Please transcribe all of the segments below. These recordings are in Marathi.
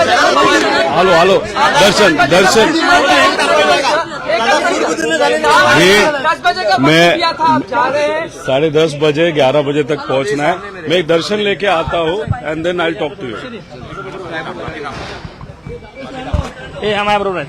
हॅलो हॅलो दर्शन दर्शन मैं मैं- साढ़े दस बजे, ग्यारह बजे तक पहुँचना है। मैं एक दर्शन लेके आता हूँ and then I talk to you हे हा बरोबर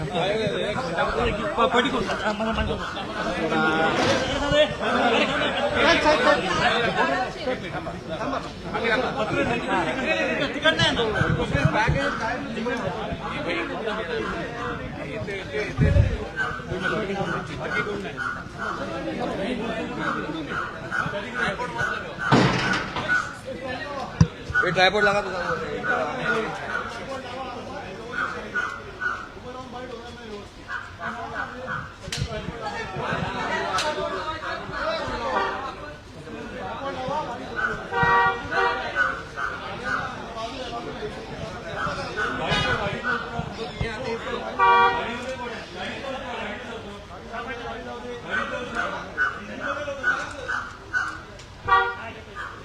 आहे ट्रायपॉड लगा तुझा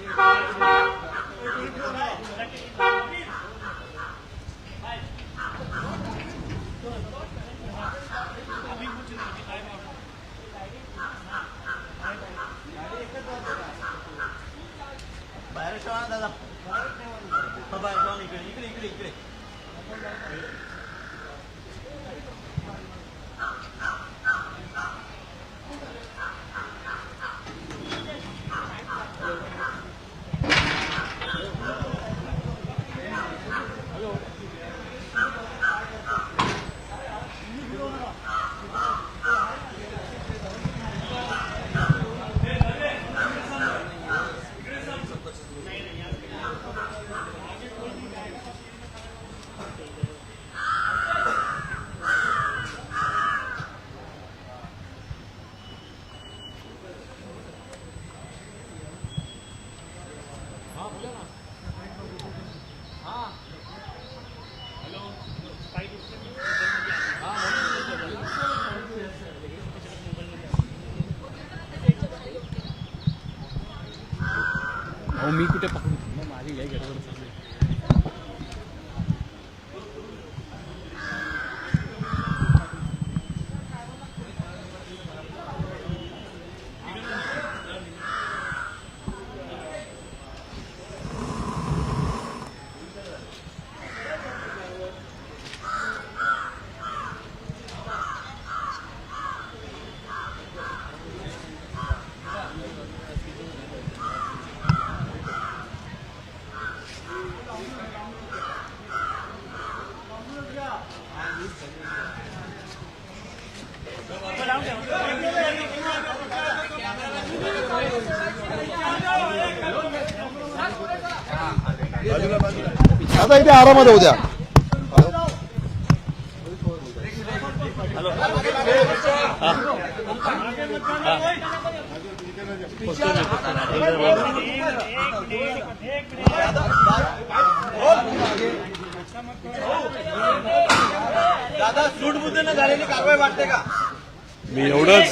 Hi. मी कुठे पाहून माझी काही गडबड आता इथे आरामात होऊ द्या दादा सूटबुद्धीनं झालेली कारवाई वाटते का? मी एवढंच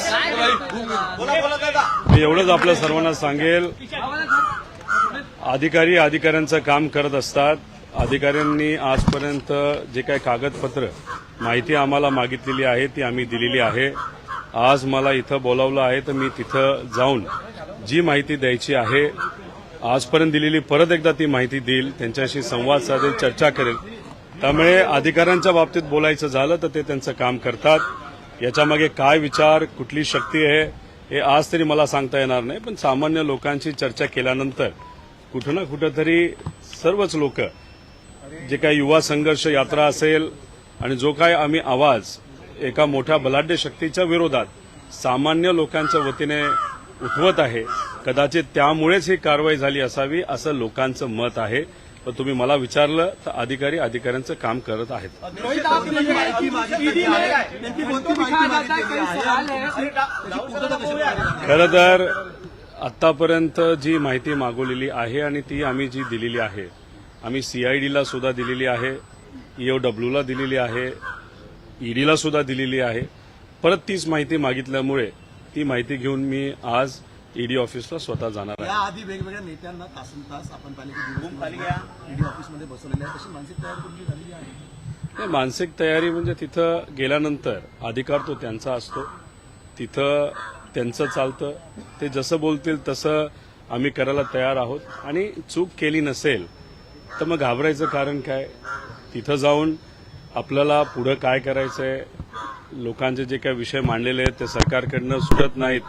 बोला बोला दादा मी एवढंच आपल्या सर्वांना सांगेल. अधिकारी अधिकाऱ्यांचं काम करत असतात. अधिकाऱ्यांनी आजपर्यंत जे काही कागदपत्र माहिती आम्हाला मागितलेली आहे ती आम्ही दिलेली आहे. आज मला इथं बोलावलं आहे तर मी तिथं जाऊन जी माहिती द्यायची आहे आजपर्यंत दिलेली परत एकदा ती माहिती देईल. त्यांच्याशी संवाद साधेल चर्चा करेल. त्यामुळे अधिकाऱ्यांच्या बाबतीत बोलायचं झालं तर ते त्यांचं काम करतात. याच्यामागे काय विचार कुठली शक्ती आहे हे आज तरी मला सांगता येणार नाही पण सामान्य लोकांशी चर्चा केल्यानंतर कुठं ना कुठंतरी सर्वच लोक जे काही युवा संघर्ष यात्रा असेल आणि जो काय आम्ही आवाज एका मोठ्या बलाढ्य शक्तीच्या विरोधात सामान्य लोकांच्या वतीने उठवत आहे कदाचित त्यामुळेच ही कारवाई झाली असावी असं लोकांचं मत आहे. पण तुम्ही मला विचारलं तर अधिकारी अधिकाऱ्यांचं काम करत आहेत. खरं तर आतापर्यंत जी माहिती मागवलेली आहे आणि ती आम्ही जी दिलेली आहे आम्ही सीआयडीला सुद्धा दिलेली आहे ईओडब्ल्यूला दिलेली आहे ईडीला सुद्धा दिलेली आहे. परत तीच माहिती मागितल्यामुळे ती माहिती घेऊन मी आज ईडी ऑफिसला स्वतः जाणार आहे. याआधी वेगवेगळ्या नेत्यांना तासन तास आपण ईडी ऑफिसमध्ये बसवलेले आहे तशी मानसिक तयारी तुमची झालेली आहे? नाही, मानसिक तयारी म्हणजे तिथं गेल्यानंतर अधिकार तो त्यांचा असतो. तिथं त्यांचं चालतं. ते जसं बोलतील तसं आम्ही करायला तयार आहोत. आणि चूक केली नसेल तर मग घाबरायचं कारण काय? तिथं जाऊन आपल्याला पुढं काय करायचं आहे लोकांचे जे काही विषय मांडलेले आहेत ते सरकारकडनं सुटत नाहीत.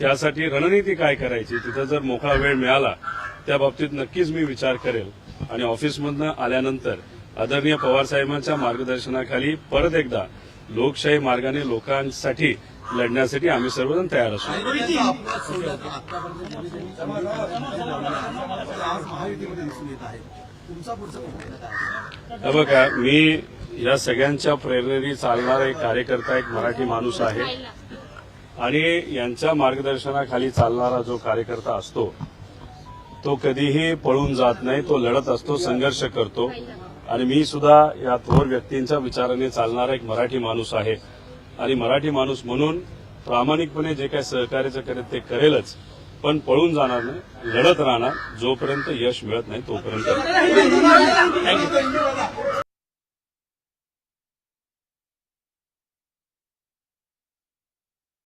त्यासाठी रणनीती काय करायची? तिथं जर मोकळा वेळ मिळाला त्या बाबतीत नक्कीच मी विचार करेल. आणि ऑफिसमधनं आल्यानंतर आदरणीय पवार साहेबांच्या मार्गदर्शनाखाली परत एकदा लोकशाही मार्गाने लोकांसाठी लढण्यासाठी आम्ही सर्वजण तयार असू. काय बघा मी या सगळ्यांच्या प्रेरणेने चालणारा एक कार्यकर्ता एक मराठी माणूस आहे. आणि यांच्या मार्गदर्शनाखाली चालणारा जो कार्यकर्ता असतो तो कधीही पळून जात नाही तो लढत असतो संघर्ष करतो. आणि मी सुद्धा या थोर व्यक्तींच्या विचाराने चालणारा एक मराठी माणूस आहे. आणि मराठी माणूस म्हणून प्रामाणिकपणे जे काही सहकार्याचं करेल ते करेलच. पण पळून जाणार नाही लढत राहणार जोपर्यंत यश मिळत नाही तोपर्यंत.